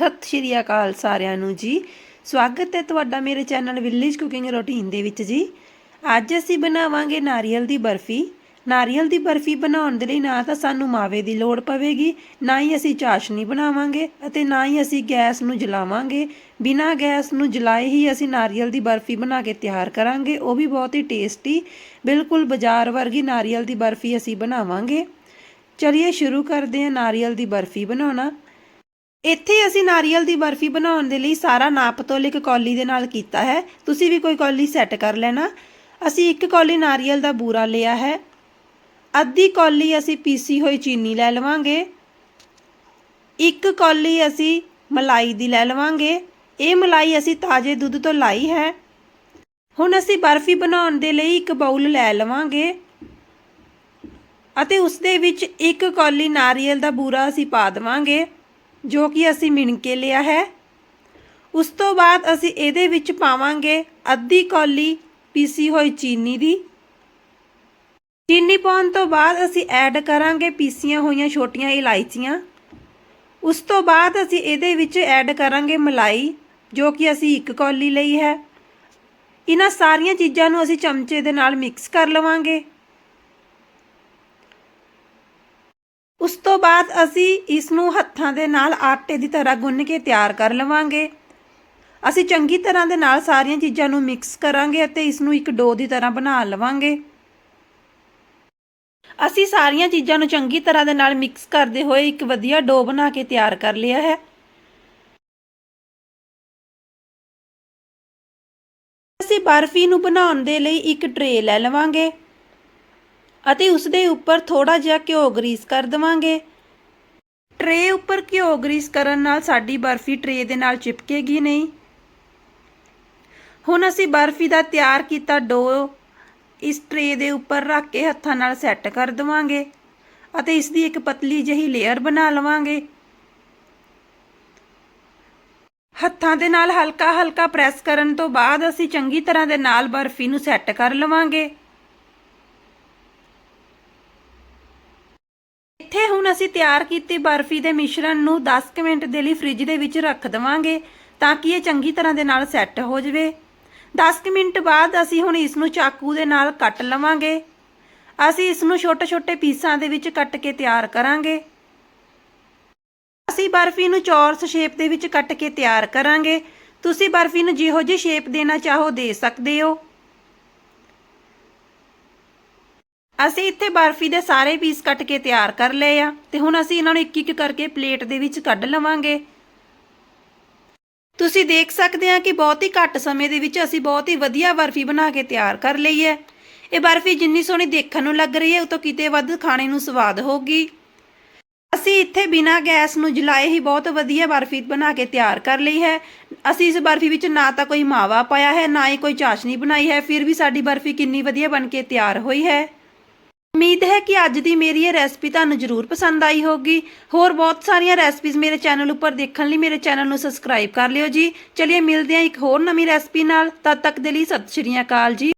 ਸਤਿ ਸ਼੍ਰੀ ਅਕਾਲ ਸਾਰਿਆਂ ਨੂੰ ਜੀ। ਸਵਾਗਤ ਹੈ ਤੁਹਾਡਾ ਮੇਰੇ ਚੈਨਲ ਵਿਲੇਜ ਕੁਕਿੰਗ ਰੂਟੀਨ ਦੇ ਵਿੱਚ ਜੀ। ਅੱਜ ਅਸੀਂ ਬਣਾਵਾਂਗੇ ਨਾਰੀਅਲ ਦੀ ਬਰਫੀ। ਨਾਰੀਅਲ ਦੀ ਬਰਫੀ ਬਣਾਉਣ ਦੇ ਲਈ ਨਾ ਤਾਂ ਸਾਨੂੰ ਮਾਵੇ ਦੀ ਲੋੜ ਪਵੇਗੀ, ਨਾ ਹੀ ਅਸੀਂ ਚਾਸ਼ਨੀ ਬਣਾਵਾਂਗੇ ਅਤੇ ਨਾ ਹੀ ਅਸੀਂ ਗੈਸ ਨੂੰ ਜਲਾਵਾਂਗੇ। ਬਿਨਾਂ ਗੈਸ ਨੂੰ ਜਲਾਏ ਹੀ ਅਸੀਂ ਨਾਰੀਅਲ ਦੀ ਬਰਫੀ ਬਣਾ ਕੇ ਤਿਆਰ ਕਰਾਂਗੇ। ਉਹ ਵੀ ਬਹੁਤ ਹੀ ਟੇਸਟੀ, ਬਿਲਕੁਲ ਬਾਜ਼ਾਰ ਵਰਗੀ ਨਾਰੀਅਲ ਦੀ ਬਰਫੀ ਅਸੀਂ ਬਣਾਵਾਂਗੇ। ਚਲਿਏ ਸ਼ੁਰੂ ਕਰਦੇ ਹਾਂ ਨਾਰੀਅਲ ਦੀ ਬਰਫੀ ਬਣਾਉਣਾ। ਇੱਥੇ ਅਸੀਂ ਨਾਰੀਅਲ ਦੀ ਬਰਫੀ ਬਣਾਉਣ ਦੇ ਲਈ ਸਾਰਾ ਨਾਪ ਤੋਲ ਇੱਕ ਕੌਲੀ ਦੇ ਨਾਲ ਕੀਤਾ ਹੈ। ਤੁਸੀਂ ਵੀ ਕੋਈ ਕੌਲੀ ਸੈੱਟ ਕਰ ਲੈਣਾ। ਅਸੀਂ ਇੱਕ ਕੌਲੀ ਨਾਰੀਅਲ ਦਾ ਬੂਰਾ ਲਿਆ ਹੈ। ਅੱਧੀ ਕੌਲੀ ਅਸੀਂ ਪੀਸੀ ਹੋਈ ਚੀਨੀ ਲੈ ਲਵਾਂਗੇ। ਇੱਕ ਕੌਲੀ ਅਸੀਂ ਮਲਾਈ ਦੀ ਲੈ ਲਵਾਂਗੇ। ਇਹ ਮਲਾਈ ਅਸੀਂ ਤਾਜ਼ੇ ਦੁੱਧ ਤੋਂ ਲਾਈ ਹੈ। ਹੁਣ ਅਸੀਂ ਬਰਫੀ ਬਣਾਉਣ ਦੇ ਲਈ ਇੱਕ ਬਾਉਲ ਲੈ ਲਵਾਂਗੇ। ਅਤੇ ਉਸ ਦੇ ਵਿੱਚ ਇੱਕ ਕੌਲੀ ਨਾਰੀਅਲ ਦਾ ਬੂਰਾ ਅਸੀਂ ਪਾ ਦੇਵਾਂਗੇ। ਜੋ ਕਿ ਅਸੀਂ ਮਿਣ ਕੇ ਲਿਆ ਹੈ। ਉਸ ਤੋਂ ਬਾਅਦ ਅਸੀਂ ਇਹਦੇ ਵਿੱਚ ਪਾਵਾਂਗੇ ਅੱਧੀ ਕੌਲੀ ਪੀਸੀ ਹੋਈ ਚੀਨੀ ਦੀ। ਚੀਨੀ ਪਾਉਣ ਤੋਂ ਬਾਅਦ ਅਸੀਂ ਐਡ ਕਰਾਂਗੇ ਪੀਸੀਆਂ ਹੋਈਆਂ ਛੋਟੀਆਂ ਇਲਾਇਚੀਆਂ। ਉਸ ਤੋਂ ਬਾਅਦ ਅਸੀਂ ਇਹਦੇ ਵਿੱਚ ਐਡ ਕਰਾਂਗੇ ਮਲਾਈ, ਜੋ ਕਿ ਅਸੀਂ ਇੱਕ ਕੌਲੀ ਲਈ ਹੈ। ਇਹਨਾਂ ਸਾਰੀਆਂ ਚੀਜ਼ਾਂ ਨੂੰ ਅਸੀਂ ਚਮਚੇ ਦੇ ਨਾਲ ਮਿਕਸ ਕਰ ਲਵਾਂਗੇ। ਉਸ ਤੋਂ ਬਾਅਦ ਅਸੀਂ ਇਸ ਨੂੰ ਹੱਥਾਂ ਦੇ ਨਾਲ ਆਟੇ ਦੀ ਤਰ੍ਹਾਂ ਗੁੰਨ ਕੇ ਤਿਆਰ ਕਰ ਲਵਾਂਗੇ। ਅਸੀਂ ਚੰਗੀ ਤਰ੍ਹਾਂ ਦੇ ਨਾਲ ਸਾਰੀਆਂ ਚੀਜ਼ਾਂ ਨੂੰ ਮਿਕਸ ਕਰਾਂਗੇ ਅਤੇ ਇਸ ਨੂੰ ਇੱਕ ਡੋ ਦੀ ਤਰ੍ਹਾਂ ਬਣਾ ਲਵਾਂਗੇ। ਅਸੀਂ ਸਾਰੀਆਂ ਚੀਜ਼ਾਂ ਨੂੰ ਚੰਗੀ ਤਰ੍ਹਾਂ ਦੇ ਨਾਲ ਮਿਕਸ ਕਰਦੇ ਹੋਏ ਇੱਕ ਵਧੀਆ ਡੋ ਬਣਾ ਕੇ ਤਿਆਰ ਕਰ ਲਿਆ ਹੈ। ਅਸੀਂ ਬਰਫੀ ਨੂੰ ਬਣਾਉਣ ਦੇ ਲਈ ਇੱਕ ਟਰੇ ਲੈ ਲਵਾਂਗੇ। ਅਤੇ ਉਸ ਦੇ ਉੱਪਰ ਥੋੜਾ ਜਿਹਾ ਘਿਓ ਗਰੀਸ ਕਰ ਦਵਾਂਗੇ। ਟਰੇ ਉੱਪਰ ਘਿਓ ਗਰੀਸ ਕਰਨ ਨਾਲ ਸਾਡੀ ਬਰਫੀ ਟਰੇ ਦੇ ਨਾਲ ਚਿਪਕੇਗੀ ਨਹੀਂ। ਹੁਣ ਅਸੀਂ ਬਰਫੀ ਦਾ ਤਿਆਰ ਕੀਤਾ ਡੋ ਇਸ ਟਰੇ ਦੇ ਉੱਪਰ ਰੱਖ ਕੇ ਹੱਥਾਂ ਨਾਲ ਸੈੱਟ ਕਰ ਦਵਾਂਗੇ ਅਤੇ ਇਸ ਦੀ ਇੱਕ ਪਤਲੀ ਜਿਹੀ ਲੇਅਰ ਬਣਾ ਲਵਾਂਗੇ। ਹੱਥਾਂ ਦੇ ਨਾਲ ਹਲਕਾ ਹਲਕਾ ਪ੍ਰੈਸ ਕਰਨ ਤੋਂ ਬਾਅਦ ਅਸੀਂ ਚੰਗੀ ਤਰ੍ਹਾਂ ਦੇ ਨਾਲ ਬਰਫੀ ਨੂੰ ਸੈੱਟ ਕਰ ਲਵਾਂਗੇ। ਇੱਥੇ ਹੁਣ ਅਸੀਂ ਤਿਆਰ ਕੀਤੀ ਬਰਫੀ ਦੇ ਮਿਸ਼ਰਣ ਨੂੰ 10 ਮਿੰਟ ਦੇ ਲਈ ਫ੍ਰਿਜ ਦੇ ਵਿੱਚ ਰੱਖ ਦਵਾਂਗੇ ਤਾਂ ਕਿ ਇਹ ਚੰਗੀ ਤਰ੍ਹਾਂ ਦੇ ਨਾਲ ਸੈੱਟ ਹੋ ਜਾਵੇ। 10 ਮਿੰਟ ਬਾਅਦ ਅਸੀਂ ਹੁਣ ਇਸ ਨੂੰ ਚਾਕੂ ਦੇ ਨਾਲ ਕੱਟ ਲਵਾਂਗੇ। ਅਸੀਂ ਇਸ ਨੂੰ ਛੋਟੇ-ਛੋਟੇ ਪੀਸਾਂ ਦੇ ਵਿੱਚ ਕੱਟ ਕੇ ਤਿਆਰ ਕਰਾਂਗੇ। ਅਸੀਂ ਬਰਫੀ ਨੂੰ ਚੌਰਸ ਸ਼ੇਪ ਦੇ ਵਿੱਚ ਕੱਟ ਕੇ ਤਿਆਰ ਕਰਾਂਗੇ। ਤੁਸੀਂ ਬਰਫੀ ਨੂੰ ਜਿਹੋ ਜਿਹੀ ਸ਼ੇਪ ਦੇਣਾ ਚਾਹੋ ਦੇ ਸਕਦੇ ਹੋ। ਅਸੀਂ ਇੱਥੇ ਬਰਫੀ ਦੇ ਸਾਰੇ ਪੀਸ ਕੱਟ ਕੇ ਤਿਆਰ ਕਰ ਲਏ ਆ ਤੇ ਹੁਣ ਅਸੀਂ ਇਹਨਾਂ ਨੂੰ ਇੱਕ ਇੱਕ ਕਰਕੇ ਪਲੇਟ ਦੇ ਵਿੱਚ ਕੱਢ ਲਵਾਂਗੇ। ਤੁਸੀਂ ਦੇਖ ਸਕਦੇ ਆ ਕਿ ਬਹੁਤ ਹੀ ਘੱਟ ਸਮੇਂ ਦੇ ਵਿੱਚ ਅਸੀਂ ਬਹੁਤ ਹੀ ਵਧੀਆ ਬਰਫੀ ਬਣਾ ਕੇ ਤਿਆਰ ਕਰ ਲਈ ਹੈ। ਇਹ ਬਰਫੀ ਜਿੰਨੀ ਸੋਹਣੀ ਦੇਖਣ ਨੂੰ ਲੱਗ ਰਹੀ ਹੈ, ਉਹ ਤੋਂ ਕਿਤੇ ਵੱਧ ਖਾਣੇ ਨੂੰ ਸਵਾਦ ਹੋਗੀ ਅਸੀਂ ਇੱਥੇ ਬਿਨਾ ਗੈਸ ਨੂੰ ਜਲਾਏ ਹੀ ਬਹੁਤ ਵਧੀਆ ਬਰਫੀ ਬਣਾ ਕੇ ਤਿਆਰ ਕਰ ਲਈ ਹੈ। ਅਸੀਂ ਇਸ ਬਰਫੀ ਵਿੱਚ ਨਾ ਤਾਂ ਕੋਈ ਮਾਵਾ ਪਾਇਆ ਹੈ, ਨਾ ਹੀ ਕੋਈ ਚਾਸ਼ਨੀ ਬਣਾਈ ਹੈ, ਫਿਰ ਵੀ ਸਾਡੀ ਬਰਫੀ ਕਿੰਨੀ ਵਧੀਆ ਬਣ ਕੇ ਤਿਆਰ ਹੋਈ ਹੈ। ਉਮੀਦ ਹੈ ਕਿ ਅੱਜ ਦੀ ਮੇਰੀ ਇਹ ਰੈਸਪੀ ਤੁਹਾਨੂੰ ਜ਼ਰੂਰ ਪਸੰਦ ਆਈ ਹੋਗੀ ਹੋਰ ਬਹੁਤ ਸਾਰੀਆਂ ਰੈਸਪੀਜ਼ ਮੇਰੇ ਚੈਨਲ ਉੱਪਰ ਦੇਖਣ ਲਈ ਮੇਰੇ ਚੈਨਲ ਨੂੰ ਸਬਸਕ੍ਰਾਈਬ ਕਰ ਲਿਓ ਜੀ। ਚਲਿਏ ਮਿਲਦੇ ਹਾਂ ਇੱਕ ਹੋਰ ਨਵੀਂ ਰੈਸਪੀ ਨਾਲ। ਤਦ ਤੱਕ ਦੇ ਲਈ ਸਤਿ ਸ਼੍ਰੀ ਅਕਾਲ ਜੀ।